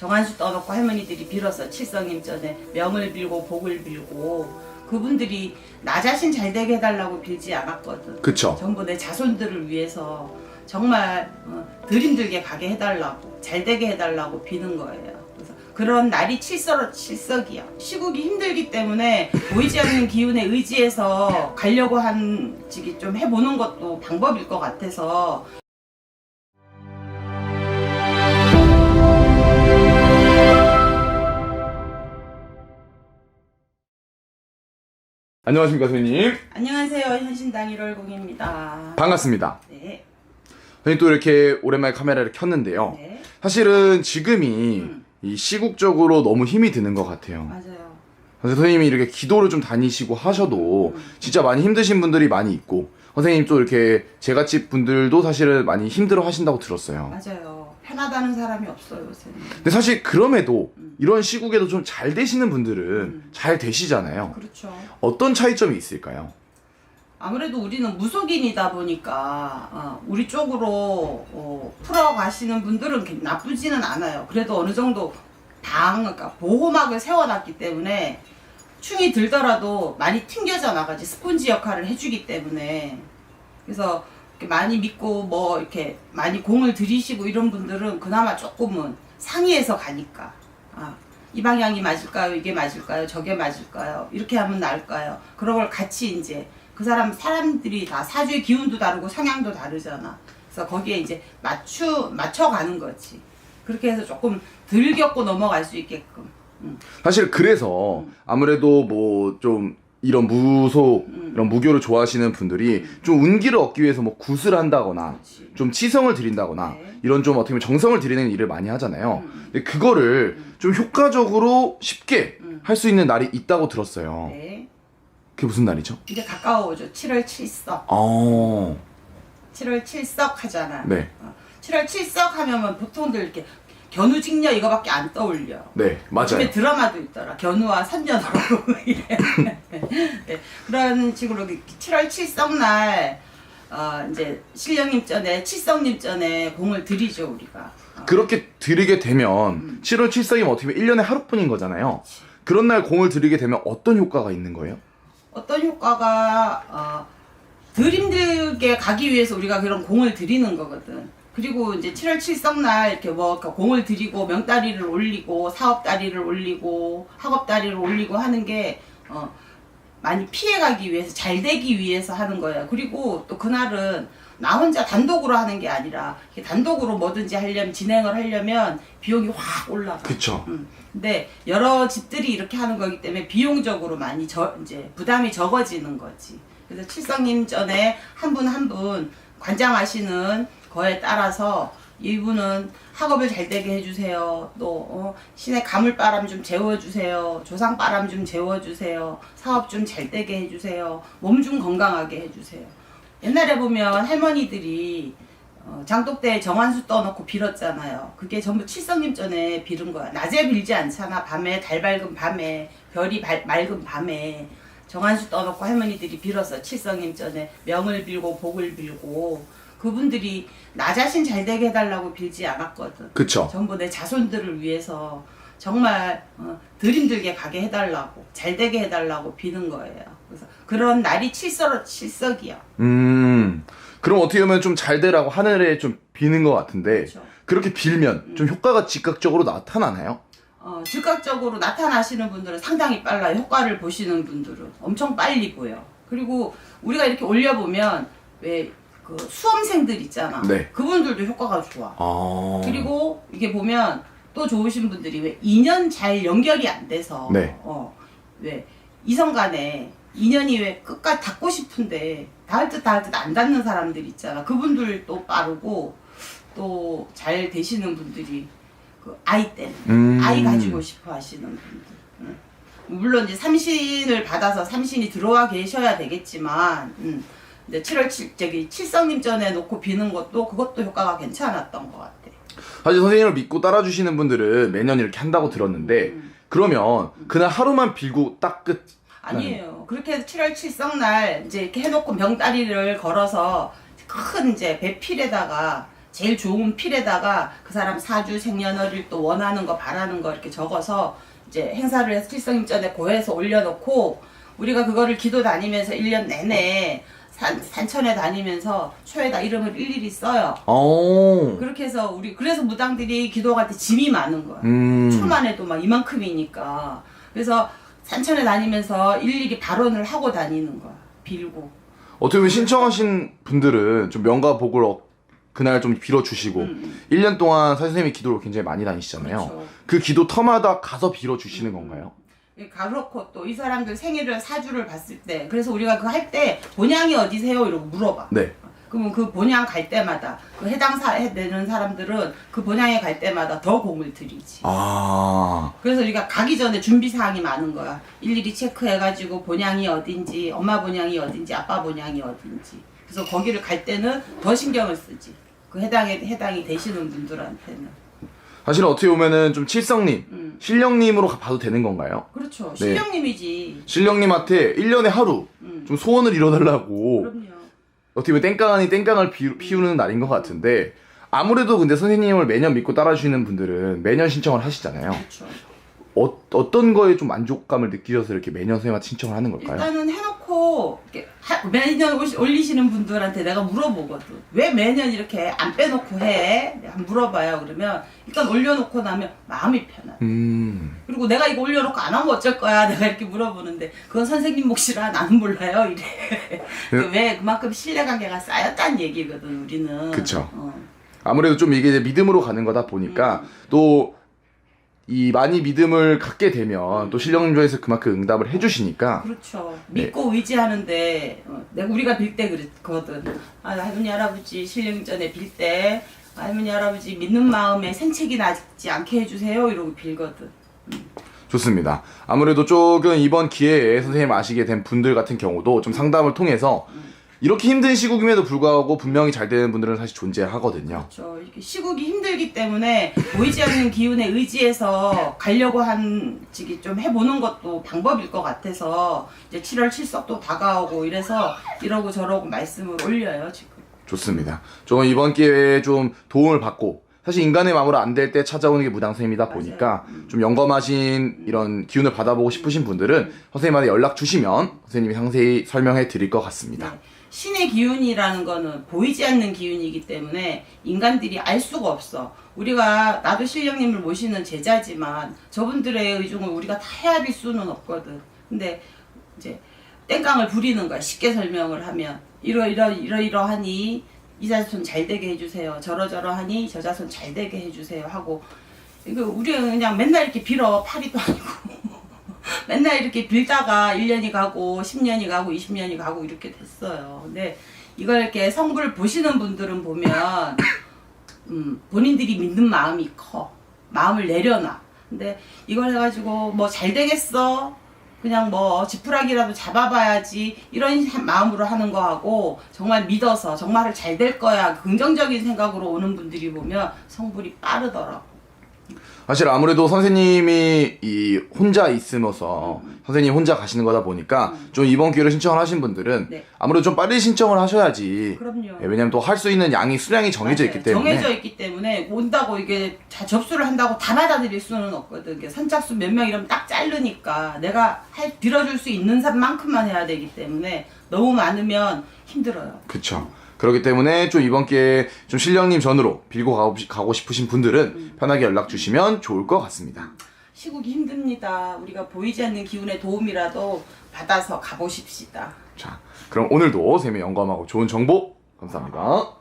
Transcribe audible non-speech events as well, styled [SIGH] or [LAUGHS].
정한수 떠놓고 할머니들이 빌어서 칠성님 전에 명을 빌고 복을 빌고 그분들이 나 자신 잘 되게 해달라고 빌지 않았거든. 그쵸. 전부 내 자손들을 위해서 정말 어, 덜 힘들게 가게 해달라고 잘 되게 해달라고 비는 거예요. 그래서 그런 날이 칠석, 칠석이야. 시국이 힘들기 때문에 보이지 않는 기운에 의지해서 가려고 한 지기 좀 해보는 것도 방법일 것 같아서 안녕하십니까 선생님. 안녕하세요 현신당 1월 공입니다. 반갑습니다. 네, 선생님 또 이렇게 오랜만에 카메라를 켰는데요. 네 사실은 지금이 음. 이 시국적으로 너무 힘이 드는 것 같아요. 맞아요. 그래서 선생님이 이렇게 기도를 좀 다니시고 하셔도 음. 진짜 많이 힘드신 분들이 많이 있고 선생님 또 이렇게 제갓집 분들도 사실은 많이 힘들어 하신다고 들었어요. 맞아요. 편하다는 사람이 없어요 요새는. 근데 사실 그럼에도 음. 이런 시국에도 좀 잘 되시는 분들은 음. 잘 되시잖아요. 그렇죠. 어떤 차이점이 있을까요? 아무래도 우리는 무속인이다 보니까 어, 우리 쪽으로 어, 풀어가시는 분들은 그- 나쁘지는 않아요. 그래도 어느 정도 방, 그러니까 보호막을 세워놨기 때문에 충이 들더라도 많이 튕겨져 나가지 스폰지 역할을 해주기 때문에 그래서 많이 믿고 뭐 이렇게 많이 공을 들이시고 이런 분들은 그나마 조금은 상의해서 가니까 아, 이 방향이 맞을까요? 이게 맞을까요? 저게 맞을까요? 이렇게 하면 나을까요? 그런 걸 같이 이제 그 사람 사람들이 다 사주의 기운도 다르고 성향도 다르잖아. 그래서 거기에 이제 맞추 맞춰 가는 거지. 그렇게 해서 조금 덜 겪고 넘어갈 수 있게끔. 음. 사실 그래서 아무래도 뭐 좀 이런 무속 음. 이런 무교를 좋아하시는 분들이 좀 운기를 얻기 위해서 뭐 굿을 한다거나. 좀 치성을 드린다거나 네. 이런 좀 어떻게 보면 정성을 들이는 일을 많이 하잖아요. 음. 근데 그거를 좀 효과적으로 쉽게 음. 할수 있는 날이 있다고 들었어요. 네. 그게 무슨 날이죠? 이제 가까워오죠. 7월 7석. 어, 7월 7석 하잖아. 네, 어, 7월 7석 하면 보통들 이렇게 견우직녀 이거밖에 안 떠올려. 네, 맞아요. 요즘에 드라마도 있더라. 견우와 선녀라고 이래. [LAUGHS] 네, 그런 식으로 7월 7석날 어, 이제 신령님 전에 칠성님 전에 공을 들이죠 우리가. 어, 그렇게 드리게 되면 음. 7월 7석이면 어떻게 보면 1년에 하루뿐인 거잖아요. 그런 날 공을 드리게 되면 어떤 효과가 있는 거예요? 어떤 효과가 어, 덜 힘들게 가기 위해서 우리가 그런 공을 들이는 거거든. 그리고 이제 7월 7석날 이렇게 뭐 공을 들이고 명다리를 올리고 사업다리를 올리고 학업다리를 올리고 하는 게 어, 많이 피해가기 위해서 잘 되기 위해서 하는 거예요. 그리고 또 그날은 나 혼자 단독으로 하는 게 아니라 단독으로 뭐든지 하려면 진행을 하려면 비용이 확 올라가. 그쵸. 음. 근데 여러 집들이 이렇게 하는 거기 때문에 비용적으로 많이 저 이제 부담이 적어지는 거지. 그래서 칠성님 전에 한 분 한분 관장하시는 거에 따라서 이분은 학업을 잘 되게 해주세요. 또 어, 신의 가물바람 좀 재워주세요. 조상바람 좀 재워주세요. 사업 좀 잘 되게 해주세요. 몸 좀 건강하게 해주세요. 옛날에 보면 할머니들이 어, 장독대에 정한수 떠놓고 빌었잖아요. 그게 전부 칠성님 전에 빌은 거야. 낮에 빌지 않잖아. 밤에 달 밝은 밤에 별이 발- 맑은 밤에 정한수 떠놓고 할머니들이 빌어서 칠성님 전에 명을 빌고 복을 빌고 그분들이 나 자신 잘 되게 해달라고 빌지 않았거든. 그쵸. 전부 내 자손들을 위해서 정말 어, 덜 힘들게 가게 해달라고 잘 되게 해달라고 비는 거예요. 그래서 그런 날이 칠석 칠석이야. 음, 그럼 어떻게 보면 좀 잘 되라고 하늘에 좀 비는 것 같은데 그렇죠. 그렇게 빌면 좀 효과가 즉각적으로 나타나나요? 어, 즉각적으로 나타나시는 분들은 상당히 빨라요. 효과를 보시는 분들은 엄청 빨리 보여. 그리고 우리가 이렇게 올려보면 왜 그 수험생들 있잖아. 네. 그분들도 효과가 좋아. 아, 그리고 이게 보면 또 좋으신 분들이 왜 인연 잘 연결이 안 돼서 네. 어, 왜 이성 간에 인연이 왜 끝까지 닿고 싶은데 닿을 듯 닿을 듯 안 닿는 사람들 있잖아. 그분들 또 빠르고 또 잘 되시는 분들이 그 아이 때문에 음. 아이 가지고 싶어 하시는 분들. 응. 물론 이제 삼신을 받아서 삼신이 들어와 계셔야 되겠지만, 음. 근데 7월 7, 저기 칠성님 전에 놓고 비는 것도 그것도 효과가 괜찮았던 것 같아. 사실 선생님을 믿고 따라주시는 분들은 매년 이렇게 한다고 들었는데 음. 그러면 그날 하루만 빌고 딱 끝. 아니에요. 그렇게 해서 7월 7성 날 이제 이렇게 해놓고 명다리를 걸어서 큰 이제 배필에다가 제일 좋은 필에다가 그 사람 사주 생년월일 또 원하는 거 바라는 거 이렇게 적어서 이제 행사를 해서 칠성임전에 고해서 올려놓고 우리가 그거를 기도 다니면서 1년 내내 산, 산천에 다니면서 초에다 이름을 일일이 써요. 어. 그렇게 해서 우리 그래서 무당들이 기도할 때 짐이 많은 거야. 음. 초만 해도 막 이만큼이니까. 그래서 산천에 다니면서 일일이 발언을 하고 다니는 거야. 빌고. 어떻게 보면 신청하신 분들은 좀 명가 복을 어- 그날 좀 빌어주시고 음, 1년 동안 선생님이 기도를 굉장히 많이 다니시잖아요. 그렇죠. 그 기도 터마다 가서 빌어주시는 건가요? 그렇고 또 이 사람들 생일을 사주를 봤을 때 그래서 우리가 그거 할때 본향이 어디세요? 이러고 물어봐. 네. 그러면 그 본향 갈 때마다 그 해당 사 되는 사람들은 그 본향에 갈 때마다 더 공을 들이지. 아. 그래서 우리가 가기 전에 준비 사항이 많은 거야. 일일이 체크해가지고 본향이 어딘지, 엄마 본향이 어딘지, 아빠 본향이 어딘지. 그래서 거기를 갈 때는 더 신경을 쓰지. 그 해당에 해당이 되시는 분들한테는. 사실 어떻게 보면은 좀 칠성님, 음. 신령님으로 가- 봐도 되는 건가요? 그렇죠. 네. 신령님이지. 신령님한테 1년에 하루 음. 좀 소원을 이뤄달라고 그럼요. 어떻게 보면 땡깡 아닌 땡깡을 피, 피우는 날인 것 같은데 아무래도 근데 선생님을 매년 믿고 따라주시는 분들은 매년 신청을 하시잖아요. 그렇죠. 어, 어떤 거에 좀 만족감을 느끼셔서 이렇게 매년 선생님한테 신청을 하는 걸까요? 일단은 해놓 고 이렇게 하- 매년 오시- 올리시는 분들한테 내가 물어보거든. 왜 매년 이렇게 안 빼놓고 해? 내가 한번 물어봐요. 그러면 일단 올려놓고 나면 마음이 편해. 음. 그리고 내가 이거 올려놓고 안 하면 어쩔 거야? [LAUGHS] 내가 이렇게 물어보는데 그건 선생님 몫이라 나는 몰라요. 이래. [LAUGHS] 그 왜 그만큼 신뢰관계가 쌓였다는 얘기거든. 우리는. 그쵸. 어. 아무래도 좀 이게 이제 믿음으로 가는 거다 보니까 또 이 많이 믿음을 갖게 되면 또 신령님 중에서 그만큼 응답을 해주시니까 그렇죠. 네. 믿고 의지하는데 어, 내가 우리가 빌 때 그랬거든. 아 할머니 할아버지 신령 전에 빌 때 할머니 할아버지 믿는 마음에 생책이 나지 않게 해주세요 이러고 빌거든. 좋습니다. 아무래도 조금 이번 기회에 선생님 아시게 된 분들 같은 경우도 좀 상담을 통해서 이렇게 힘든 시국임에도 불구하고 분명히 잘 되는 분들은 사실 존재하거든요. 그렇죠. 이렇게 시국이 힘들기 때문에 보이지 않는 기운에 의지해서 가려고 한 지기 좀 해보는 것도 방법일 것 같아서 이제 7월 칠석도 다가오고 이래서 이러고 저러고 말씀을 올려요 지금. 좋습니다. 조금 이번 기회에 좀 도움을 받고 사실 인간의 마음으로 안 될 때 찾아오는 게 무당선생님이다. 보니까 음. 좀 영검하신 이런 기운을 받아보고 싶으신 분들은 선생님한테 연락 주시면 선생님이 상세히 설명해 드릴 것 같습니다. 네. 신의 기운이라는 거는 보이지 않는 기운이기 때문에 인간들이 알 수가 없어. 우리가 나도 신령님을 모시는 제자지만 저분들의 의중을 우리가 다 헤아릴 수는 없거든. 근데 이제 땡깡을 부리는 거야. 쉽게 설명을 하면 이러 이러 이러 이러하니 이 자손 잘 되게 해주세요. 저러저러하니 저 자손 잘 되게 해주세요 하고 이거 우리는 그냥 맨날 이렇게 빌어 파리도 아니고 맨날 이렇게 빌다가 1년이 가고 10년이 가고 20년이 가고 이렇게 됐어요. 근데 이걸 이렇게 성불 보시는 분들은 보면 음, 본인들이 믿는 마음이 커. 마음을 내려놔. 근데 이걸 해가지고 뭐 잘 되겠어? 그냥 뭐 지푸라기라도 잡아봐야지 이런 하- 마음으로 하는 거하고 정말 믿어서 정말 잘 될 거야 긍정적인 생각으로 오는 분들이 보면 성불이 빠르더라고. 사실 아무래도 선생님이 이 혼자 있으면서 선생님 혼자 가시는 거다 보니까 좀 이번 기회를 신청을 하신 분들은 네. 아무래도 좀 빨리 신청을 하셔야지 그럼요. 예, 왜냐면 또 할 수 있는 양이 수량이 정해져 맞아요. 있기 때문에 정해져 있기 때문에 온다고 이게 다 접수를 한다고 다 받아들일 수는 없거든. 이게 선착순 몇 명 이러면 딱 자르니까 내가 할 빌어줄 수 있는 사람만큼만 해야 되기 때문에 너무 많으면 힘들어요. 그쵸. 그렇기 때문에 좀 이번 기회에 좀 신령님 전으로 빌고 가고, 가고 싶으신 분들은 편하게 연락 주시면 좋을 것 같습니다. 시국이 힘듭니다. 우리가 보이지 않는 기운의 도움이라도 받아서 가보십시다. 자, 그럼 오늘도 쌤의 영감하고 좋은 정보 감사합니다.